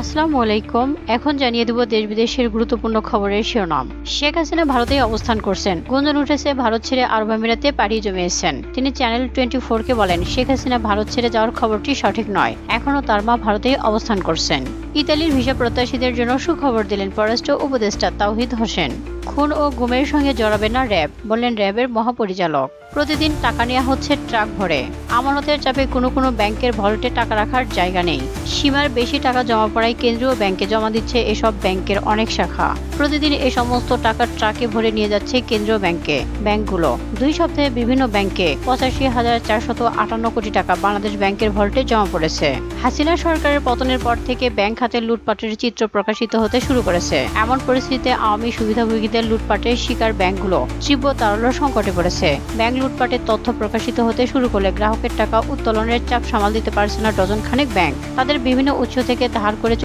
আসসালামু আলাইকুম। এখন জানিয়ে দেব দেশ বিদেশের গুরুত্বপূর্ণ খবরের শিরোনাম। শেখ হাসিনা ভারতে অবস্থান করছেন। গুঞ্জন উঠেছে ভারত ছেড়ে আরব আমিরাতে পাড়ি জমিয়েছেন। তিনি চ্যানেল টোয়েন্টি ফোরকে বলেন, শেখ হাসিনা ভারত ছেড়ে যাওয়ার খবরটি সঠিক নয়। এখনও তার মা ভারতে অবস্থান করছেন। ইতালির ভিসা প্রত্যাশীদের জন্য সুখবর দিলেন পররাষ্ট্র উপদেষ্টা তাওহিদ হোসেন। খুন ও গুমের সঙ্গে জড়াবে না র্যাব, বললেন র্যাবের মহাপরিচালক। প্রতিদিন টাকা নেওয়া হচ্ছে ট্রাক ভরে। আমানতের চাপে কোনো কোনো ব্যাংকের ভল্টে টাকা রাখার জায়গা নেই। সীমার বেশি টাকা জমা পড়ায় কেন্দ্রীয় ব্যাংকে জমা দিচ্ছে এসব ব্যাংকের অনেক শাখা। প্রতিদিন এই সমস্ত টাকা ট্রাকে ভরে নিয়ে যাচ্ছে কেন্দ্রীয় ব্যাংকে, ব্যাংকগুলো। দুই সপ্তাহে বিভিন্ন ব্যাংকে পঁচাশি হাজার চারশত আটান্ন কোটি টাকা বাংলাদেশ ব্যাংকের ভল্টে জমা পড়েছে। হাসিনা সরকারের পতনের পর থেকে ব্যাংক খাতের লুটপাটের চিত্র প্রকাশিত হতে শুরু করেছে। এমন পরিস্থিতিতে আওয়ামী সুবিধাভোগীদের লুটপাটের শিকার ব্যাংকগুলো তীব্র তারল্য সংকটে পড়েছে। ব্যাংক লুটপাটের তথ্য প্রকাশিত হতে শুরু করলে গ্রাহকের টাকা উত্তোলনের চাপ সামাল দিতে পারছে না ডজন খানেক ব্যাংক। তাদের বিভিন্ন উৎস থেকে ধার করে